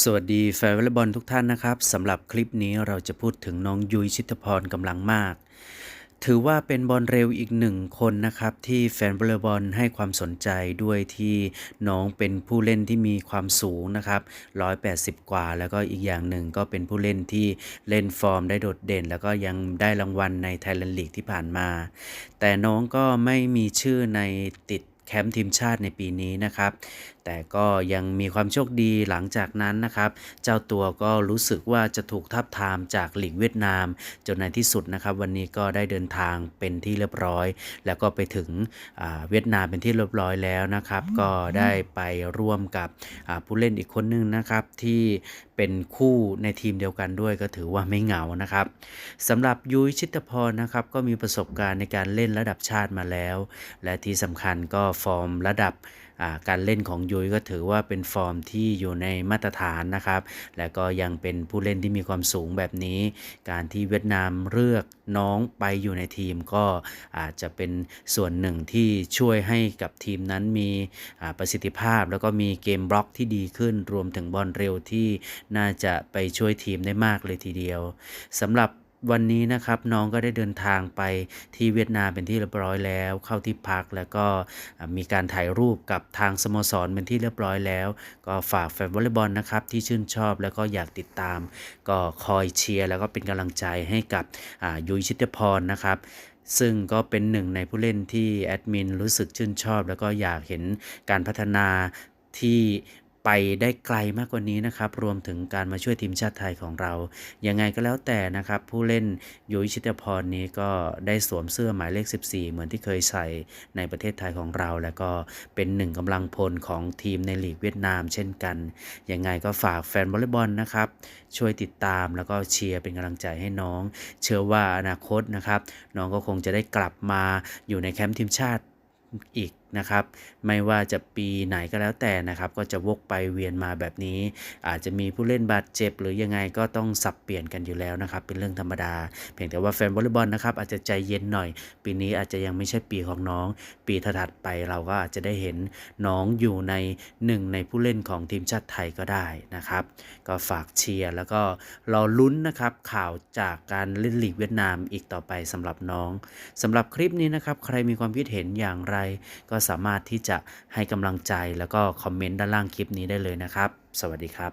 สวัสดีแฟนวอลเลย์บอลทุกท่านนะครับสำหรับคลิปนี้เราจะพูดถึงน้องยุ้ยชิตพรกำลังมาก ถือว่าเป็นบอลเร็วอีกหนึ่งคนนะครับ ที่แฟนวอลเลย์บอลให้ความสนใจด้วยที่น้องเป็นผู้เล่นที่มีความสูงนะครับ 180 กว่า แล้วก็อีกอย่างหนึ่งก็เป็นผู้เล่นที่เล่นฟอร์มได้โดดเด่น แล้วก็ยังได้รางวัลในไทยแลนด์ลีกที่ผ่านมา แต่น้องก็ไม่มีชื่อในติด แคมป์ทีมชาติในปีนี้นะครับ แต่ก็ยังมีความโชคดีหลังจากนั้นนะครับ เจ้าตัวก็รู้สึกว่าจะถูกทับทามจากหลีกเวียดนาม จนในที่สุดนะครับ วันนี้ก็ได้เดินทางเป็นที่เรียบร้อย แล้วก็ไปถึงอ่าเวียดนามเป็นที่เรียบร้อยแล้วนะครับ ก็ได้ไปร่วมกับอ่าผู้เล่นอีกคนนึงนะครับที่เป็นคู่ในทีมเดียวกันด้วยก็ถือว่าไม่เหงานะครับสำหรับยุ้ยชิตพรนะครับก็มีประสบการณ์ในการเล่นระดับชาติมาแล้ว และที่สำคัญก็ฟอร์มระดับการเล่นของยุ้ยก็ถือว่าเป็นฟอร์มที่อยู่ในมาตรฐานนะครับ และก็ยังเป็นผู้เล่นที่มีความสูงแบบนี้ การที่เวียดนามเลือกน้องไปอยู่ในทีมก็อาจจะเป็นส่วนหนึ่งที่ช่วยให้กับทีมนั้นมีประสิทธิภาพ แล้วก็มีเกมบล็อกที่ดีขึ้น รวมถึงบอลเร็วที่น่าจะไปช่วยทีมได้มากเลยทีเดียวสำหรับ วันนี้นะครับน้องก็ได้เดินทางไปที่เวียดนามเป็นที่เรียบร้อยแล้ว เข้าที่พักแล้วก็มีการถ่ายรูปกับทางสโมสรเป็นที่เรียบร้อยแล้ว ก็ฝากแฟนวอลเลย์บอลนะครับที่ชื่นชอบแล้วก็อยากติดตาม ก็คอยเชียร์แล้วก็เป็นกำลังใจให้กับยุ้ยชิตพรนะครับซึ่งก็เป็นหนึ่งในผู้เล่นที่แอดมินรู้สึกชื่นชอบ แล้วก็อยากเห็นการพัฒนาที่ ไปได้ไกลมากกว่านี้นะครับ รวมถึงการมาช่วยทีมชาติไทยของเรา ยังไงก็แล้วแต่นะครับ ผู้เล่นยุ้ยชิตพรนี้ก็ได้สวมเสื้อหมายเลข 14 เหมือนที่เคยใส่ในประเทศไทยของเรา แล้วก็เป็นหนึ่งกำลังพลของทีมในลีกเวียดนาม เช่นกัน ยังไงก็ฝากแฟนวอลเลย์บอลนะครับ ช่วยติดตามแล้วก็เชียร์เป็นกำลังใจให้น้อง เชื่อว่าอนาคตนะครับ น้องก็คงจะได้กลับมาอยู่ในแคมป์ทีมชาติอีก นะครับ ไม่ว่าจะปีไหนก็แล้วแต่นะครับ ก็จะวกไปเวียนมาแบบนี้ อาจจะมีผู้เล่นบาดเจ็บ หรือยังไงก็ต้องสับเปลี่ยนกันอยู่แล้วนะครับ เป็นเรื่องธรรมดา เพียงแต่ว่าแฟนวอลเลย์บอลนะครับอาจจะใจเย็นหน่อย ปีนี้อาจจะยังไม่ใช่ปีของน้อง ปีถัดไปเราก็อาจจะได้เห็นน้องอยู่ในหนึ่งในผู้เล่นของทีมชาติไทยก็ได้นะครับ ก็ฝากเชียร์แล้วก็รอลุ้นนะครับข่าวจากการเล่นลีกเวียดนามอีกต่อไปสำหรับน้องสำหรับคลิปนี้นะครับใครมีความคิดเห็นอย่างไรก็สามารถที่จะให้กำลังใจแล้วก็คอมเมนต์ด้านล่างคลิปนี้ได้เลยนะครับ สวัสดีครับ